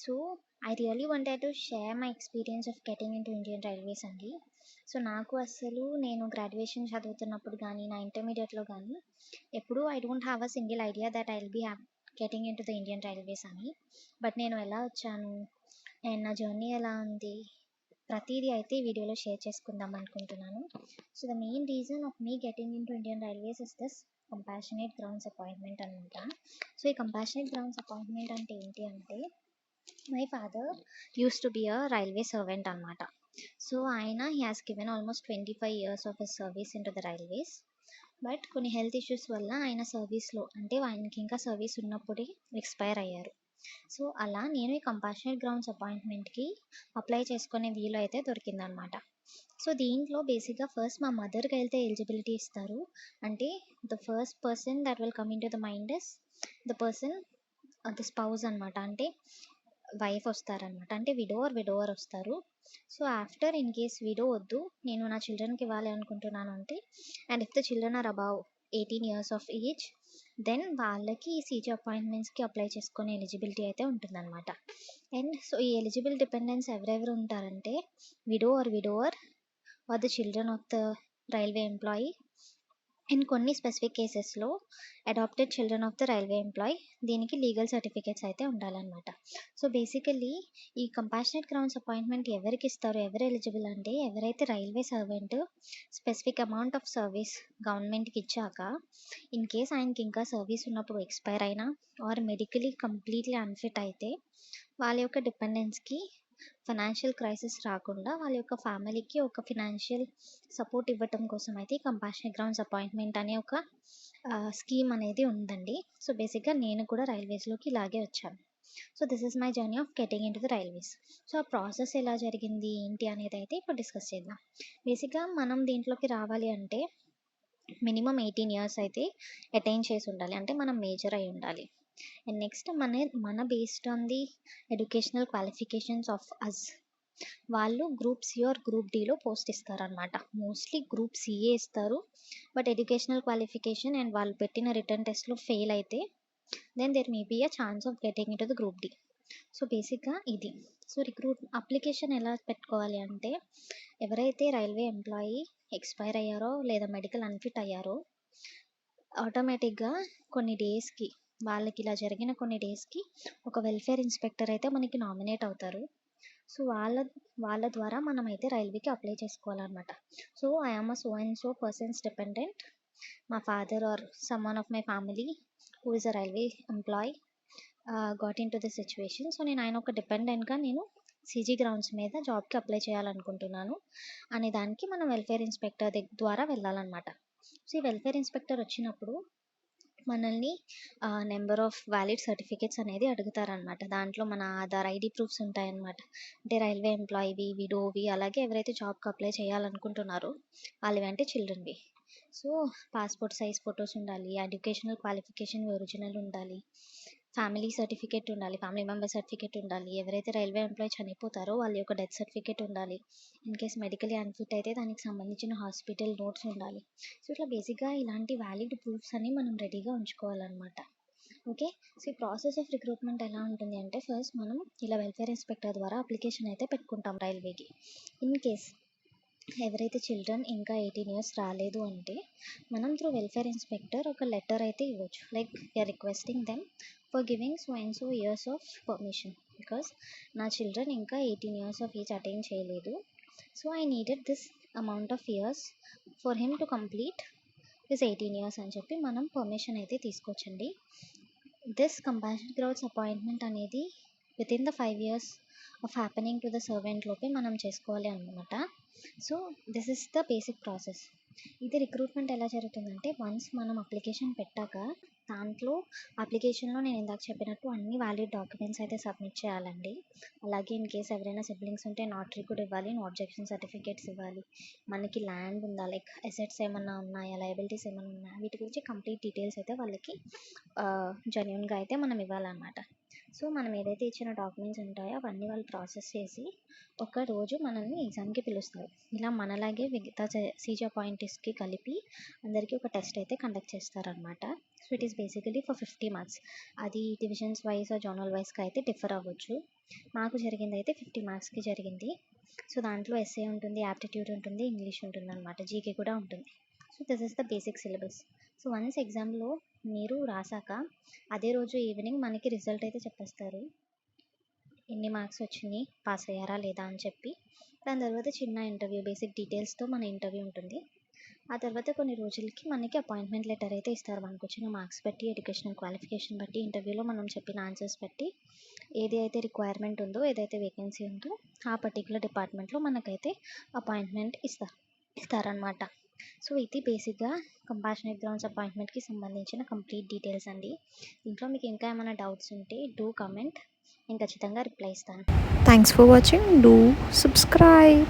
So I really wanted to share my experience of getting in to Indian railways అండి. So నాకు అసలు నేను graduation చదువుతున్నప్పుడు కానీ నా ఇంటర్మీడియట్లో కానీ ఎప్పుడూ I don't have a single idea that I will be getting in to the Indian railways అని. బట్ నేను ఎలా వచ్చాను? అండ్ నా జర్నీ ఎలా ఉంది? ప్రతిదీ అయితే ఈ వీడియోలో షేర్ చేసుకుందాం అనుకుంటున్నాను. So the main reason of me getting in to Indian railways is this compassionate grounds appointment అనమాట సో ఈ కంపాషనేట్ గ్రౌండ్స్ అపాయింట్మెంట్ అంటే ఏంటి అంటే my father use to be a railway servant అనమాట సో ఆయన he has given almost twenty five years of service in to the railways but కొన్ని health issues వల్ల ఆయన సర్వీస్లో అంటే ఆయనకి ఇంకా సర్వీస్ ఉన్నప్పుడే ఎక్స్పైర్ అయ్యారు. సో అలా నేను ఈ కంపాషనేట్ గ్రౌండ్స్ అపాయింట్మెంట్కి అప్లై చేసుకునే వీలు అయితే దొరికిందనమాట సో దీంట్లో బేసిక్గా ఫస్ట్ మా మదర్కి వెళ్తే ఎలిజిబిలిటీ ఇస్తారు. అంటే the first person that will come in to the mind is the person the spouse అనమాట అంటే వైఫ్ వస్తారనమాట అంటే విడోవర్ విడోవర్ వస్తారు. So after in case widow వద్దు నేను నా చిల్డ్రన్కి ఇవ్వాలి అనుకుంటున్నాను అంటే and if the children are above eighteen years of age then వాళ్ళకి ఈ సీజీ అపాయింట్మెంట్స్కి అప్లై చేసుకునే ఎలిజిబిలిటీ అయితే ఉంటుందన్నమాట. అండ్ సో ఈ ఎలిజిబుల్ డిపెండెన్స్ ఎవరెవరు ఉంటారంటే widow or widower or the children of the railway employee in కొన్ని స్పెసిఫిక్ కేసెస్లో adopted children of the railway employee దీనికి లీగల్ సర్టిఫికేట్స్ అయితే ఉండాలన్నమాట. సో బేసికల్లీ ఈ కంపాషనెట్ గ్రౌండ్స్ అపాయింట్మెంట్ ఎవరికి ఇస్తారు ఎవరు ఎలిజిబుల్ అంటే ఎవరైతే railway servant specific amount of service గవర్నమెంట్కి ఇచ్చాక ఇన్ కేస్ ఆయనకి ఇంకా సర్వీస్ ఉన్నప్పుడు ఎక్స్పైర్ అయినా ఆర్ మెడికలీ కంప్లీట్లీ అన్ఫిట్ అయితే వాళ్ళ యొక్క డిపెండెన్స్కి ఫైనాన్షియల్ క్రైసిస్ రాకుండా వాళ్ళ యొక్క ఫ్యామిలీకి ఒక ఫినాన్షియల్ సపోర్ట్ ఇవ్వటం కోసం అయితే ఈ కంపాషన్ గ్రౌండ్స్ అపాయింట్మెంట్ అనే ఒక స్కీమ్ అనేది ఉందండి. సో బేసిక్గా నేను కూడా రైల్వేస్లోకి ఇలాగే వచ్చాను. So this is my journey of getting in to the railways. So ఆ ప్రాసెస్ ఎలా జరిగింది ఏంటి అనేది అయితే ఇప్పుడు డిస్కస్ చేద్దాం. బేసిక్గా మనం దీంట్లోకి రావాలి అంటే మినిమం ఎయిటీన్ ఇయర్స్ అయితే అటైన్ చేసి ఉండాలి. అంటే మనం మేజర్ అయి ఉండాలి. అండ్ నెక్స్ట్ మన మన based on the educational qualifications of us వాళ్ళు గ్రూప్ సి ఆర్ గ్రూప్ డిలో పోస్ట్ ఇస్తారనమాట మోస్ట్లీ గ్రూప్ సిఏ ఇస్తారు. బట్ ఎడ్యుకేషనల్ క్వాలిఫికేషన్ అండ్ వాళ్ళు పెట్టిన రిటర్న్ టెస్ట్లో ఫెయిల్ అయితే then there may be a chance of getting it the group D so బేసిక్గా ఇది. సో రిక్రూట్ అప్లికేషన్ ఎలా పెట్టుకోవాలి అంటే ఎవరైతే రైల్వే ఎంప్లాయీ ఎక్స్పైర్ అయ్యారో లేదా మెడికల్ అన్ఫిట్ అయ్యారో ఆటోమేటిక్గా కొన్ని డేస్కి వాళ్ళకి ఇలా జరిగిన కొన్ని డేస్కి ఒక వెల్ఫేర్ ఇన్స్పెక్టర్ అయితే మనకి నామినేట్ అవుతారు. సో వాళ్ళ వాళ్ళ ద్వారా మనం అయితే రైల్వేకి అప్లై చేసుకోవాలన్నమాట. So I'm a so and so persons dependent మా father or someone of my family who is a railway employee got in to the situation so నేను ఆయన ఒక డిపెండెంట్గా నేను సీజీ గ్రౌండ్స్ మీద జాబ్కి అప్లై చేయాలనుకుంటున్నాను అనే దానికి మనం వెల్ఫేర్ ఇన్స్పెక్టర్ ద్వారా వెళ్ళాలన్నమాట. సో ఈ వెల్ఫేర్ ఇన్స్పెక్టర్ వచ్చినప్పుడు మనల్ని నెంబర్ ఆఫ్ వ్యాలిడ్ సర్టిఫికేట్స్ అనేది అడుగుతారనమాట దాంట్లో మన ఆధార్ ఐడి ప్రూఫ్స్ ఉంటాయన్నమాట. అంటే రైల్వే ఎంప్లాయీవి విడోవి అలాగే ఎవరైతే జాబ్కి అప్లై చేయాలనుకుంటున్నారో వాళ్ళవి అంటే చిల్డ్రన్వి సో పాస్పోర్ట్ సైజ్ ఫొటోస్ ఉండాలి ఎడ్యుకేషనల్ క్వాలిఫికేషన్ ఒరిజినల్ ఉండాలి ఫ్యామిలీ సర్టిఫికేట్ ఉండాలి ఫ్యామిలీ మెంబర్ సర్టిఫికేట్ ఉండాలి. ఎవరైతే రైల్వే ఎంప్లాయీ చనిపోతారో వాళ్ళ యొక్క డెత్ సర్టిఫికేట్ ఉండాలి. ఇన్ కేస్ మెడికలీ అన్ఫిట్ అయితే దానికి సంబంధించిన హాస్పిటల్ నోట్స్ ఉండాలి. సో ఇట్లా బేసిక్గా ఇలాంటి వ్యాలిడ్ ప్రూఫ్స్ అని మనం రెడీగా ఉంచుకోవాలన్నమాట. ఓకే? సో ఈ ప్రాసెస్ ఆఫ్ రిక్రూట్మెంట్ ఎలా ఉంటుంది అంటే ఫస్ట్ మనం ఇలా వెల్ఫేర్ ఇన్స్పెక్టర్ ద్వారా అప్లికేషన్ అయితే పెట్టుకుంటాం రైల్వేకి. ఇన్ కేస్ ఎవరైతే చిల్డ్రన్ ఇంకా ఎయిటీన్ ఇయర్స్ రాలేదు అంటే మనం త్రూ వెల్ఫేర్ ఇన్స్పెక్టర్ ఒక లెటర్ అయితే ఇవ్వచ్చు. Like your requesting them for giving so and so years of permission because నా చిల్డ్రన్ ఇంకా eighteen years of age attain చేయలేదు. So I needed this amount of years for him to complete this eighteen years అని చెప్పి మనం permission అయితే తీసుకోవచ్చండి. This compassion grounds appointment అనేది within the five years of happening to the servant లోపే మనం చేసుకోవాలి అనమాట so this is the basic process ఇది రిక్రూట్మెంట్ ఎలా జరుగుతుందంటే వన్స్ మనం అప్లికేషన్ పెట్టాక దాంట్లో అప్లికేషన్లో నేను ఇందాక చెప్పినట్టు అన్ని వ్యాలిడ్ డాక్యుమెంట్స్ అయితే సబ్మిట్ చేయాలండి. అలాగే ఇన్ కేస్ ఎవరైనా సిబ్లింగ్స్ ఉంటే నాటరీ కూడా ఇవ్వాలి నో అబ్జెక్షన్ సర్టిఫికేట్స్ ఇవ్వాలి. మనకి ల్యాండ్ ఉందా? లైక్ అసెట్స్ ఏమన్నా ఉన్నాయా? లయబిలిటీస్ ఏమైనా ఉన్నాయా? వీటి గురించి కంప్లీట్ డీటెయిల్స్ అయితే వాళ్ళకి uh, జెన్యున్గా అయితే మనం ఇవ్వాలన్నమాట. సో మనం ఏదైతే ఇచ్చిన డాక్యుమెంట్స్ ఉంటాయో అవన్నీ వాళ్ళు ప్రాసెస్ చేసి ఒక రోజు మనల్ని ఎగ్జామ్కి పిలుస్తారు. ఇలా మనలాగే మిగతా సీజా అపాయింటీస్కి కలిపి అందరికీ ఒక టెస్ట్ అయితే కండక్ట్ చేస్తారనమాట so it is basically for fifty marks. అది డివిజన్స్ వైజ్ జోనల్ వైజ్కి అయితే డిఫర్ అవ్వచ్చు. మాకు జరిగింది అయితే ఫిఫ్టీ మార్క్స్కి జరిగింది. సో దాంట్లో ఎస్ఏ ఉంటుంది యాప్టిట్యూడ్ ఉంటుంది ఇంగ్లీష్ ఉంటుంది అనమాట జీకే కూడా ఉంటుంది. So this is the basic syllabus so once ఎగ్జామ్లో మీరు రాసాక అదే రోజు ఈవినింగ్ మనకి రిజల్ట్ అయితే చెప్పేస్తారు. ఎన్ని మార్క్స్ వచ్చినాయి పాస్ అయ్యారా లేదా అని చెప్పి. దాని తర్వాత చిన్న ఇంటర్వ్యూ బేసిక్ డీటెయిల్స్తో మన ఇంటర్వ్యూ ఉంటుంది. ఆ తర్వాత కొన్ని రోజులకి మనకి అపాయింట్మెంట్ లెటర్ అయితే ఇస్తారు. మనకు వచ్చిన మార్క్స్ బట్టి ఎడ్యుకేషనల్ క్వాలిఫికేషన్ బట్టి ఇంటర్వ్యూలో మనం చెప్పిన ఆన్సర్స్ బట్టి ఏది అయితే రిక్వైర్మెంట్ ఉందో ఏదైతే వేకెన్సీ ఉందో ఆ పర్టికులర్ డిపార్ట్మెంట్లో మనకైతే అపాయింట్మెంట్ ఇస్తారు. ఇస్తారనమాట సో ఇది బేసిక్గా కంపాషనేట్ గ్రౌండ్స్ అపాయింట్మెంట్కి సంబంధించిన కంప్లీట్ డీటెయిల్స్ అండి. దీంట్లో మీకు ఇంకా ఏమైనా డౌట్స్ ఉంటే డూ కమెంట్. నేను ఖచ్చితంగా రిప్లై ఇస్తాను. Thanks for watching do subscribe